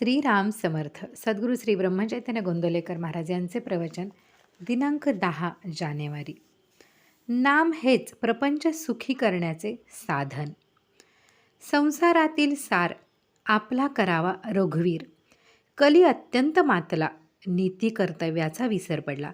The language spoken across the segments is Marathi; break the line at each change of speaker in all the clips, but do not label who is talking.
श्रीराम समर्थ सद्गुरू श्री ब्रह्मचैतन्य गोंदलेकर महाराज यांचे प्रवचन दिनांक दहा जानेवारी. नाम हेच प्रपंच सुखी करण्याचे साधन. संसारातील सार आपला करावा रघुवीर. कली अत्यंत मातला नीती कर्तव्याचा विसर पडला.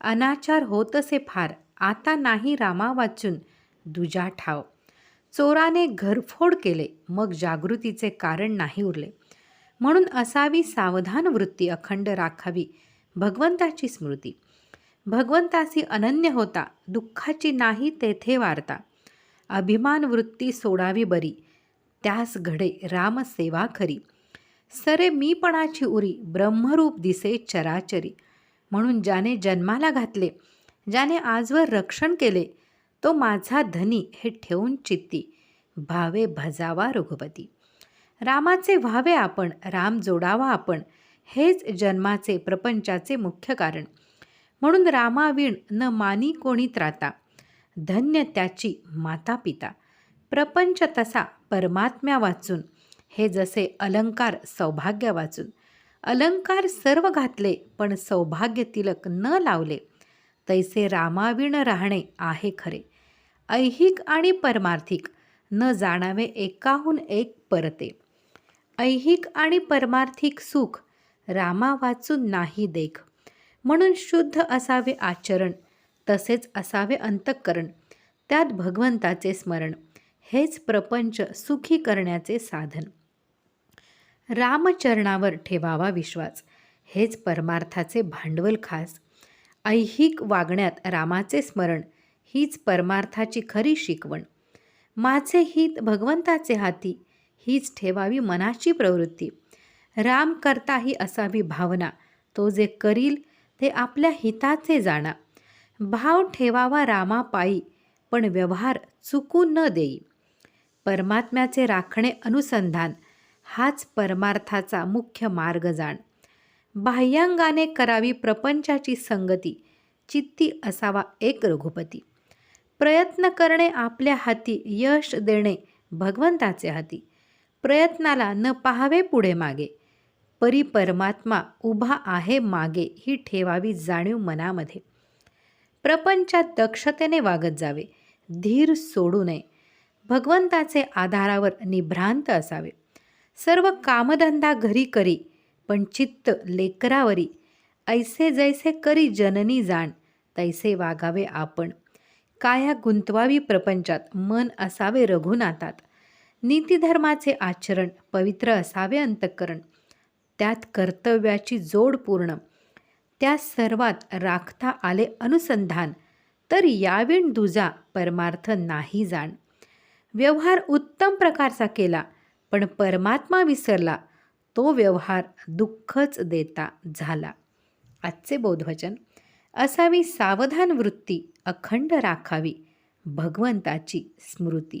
अनाचार होतसे फार आता नाही रामा वाचून दुजा ठाव. चोराने घरफोड केले मग जागृतीचे कारण नाही उरले. म्हणून असावी सावधान वृत्ती अखंड राखावी भगवंताची स्मृती. भगवंतासी अनन्य होता दुःखाची नाही तेथे वार्ता. अभिमान वृत्ती सोडावी बरी त्यास घडे रामसेवा खरी. सरे मीपणाची उरी ब्रह्मरूप दिसे चराचरी. म्हणून ज्याने जन्माला घातले ज्याने आजवर रक्षण केले तो माझा धनी हे ठेवून चित्ती. भावे भजावा रघुपती. रामाचे व्हावे आपण राम जोडावा आपण हेच जन्माचे प्रपंचाचे मुख्य कारण. म्हणून रामावीण न मानी कोणी त्राता. धन्य त्याची माता पिता प्रपंच तसा परमात्म्या वाचून हे जसे अलंकार सौभाग्य वाचून. अलंकार सर्व घातले पण सौभाग्य तिलक न लावले. तैसे रामाविण राहणे आहे खरे. ऐहिक आणि परमार्थिक न जाणावे एकाहून एक परते. ऐहिक आणि परमार्थिक सुख रामा वाचून नाही देख. म्हणून शुद्ध असावे आचरण तसेच असावे अंतःकरण त्यात भगवंताचे स्मरण हेच प्रपंच सुखी करण्याचे साधन. रामचरणावर ठेवावा विश्वास हेच परमार्थाचे भांडवल खास. ऐहिक वागण्यात रामाचे स्मरण हीच परमार्थाची खरी शिकवण. माझे हित भगवंताचे हाती हीच ठेवावी मनाची प्रवृत्ती. राम करता ही असावी भावना. तो जे करील ते आपल्या हिताचे जाणा. भाव ठेवावा रामापायी पण व्यवहार चुकू न देई. परमात्म्याचे राखणे अनुसंधान हाच परमार्थाचा मुख्य मार्ग जाण. बाह्यांगाने करावी प्रपंचाची संगती चित्ती असावा एक रघुपती. प्रयत्न करणे आपल्या हाती यश देणे भगवंताचे हाती. प्रयत्नाला न पाहावे पुढे मागे. परी परमात्मा उभा आहे मागे ही ठेवावी जाणीव मनामध्ये. प्रपंचात दक्षतेने वागत जावे धीर सोडू नये. भगवंताचे आधारावर निभ्रांत असावे. सर्व कामधंदा घरी करी पण चित्त लेकरावरी. ऐसे जैसे करी जननी जाण तैसे वागावे आपण. काया गुंतवावी प्रपंचात मन असावे रघुनाथात. नीतिधर्माचे आचरण पवित्र असावे अंतःकरण. त्यात कर्तव्याची जोड पूर्ण. त्या सर्वात राखता आले अनुसंधान. तर याविण दुजा परमार्थ नाही जाण. व्यवहार उत्तम प्रकारचा केला पण परमात्मा विसरला. तो व्यवहार दुःखच देता झाला. आजचे बोधवचन. असावी सावधान वृत्ती अखंड राखावी भगवंताची स्मृती.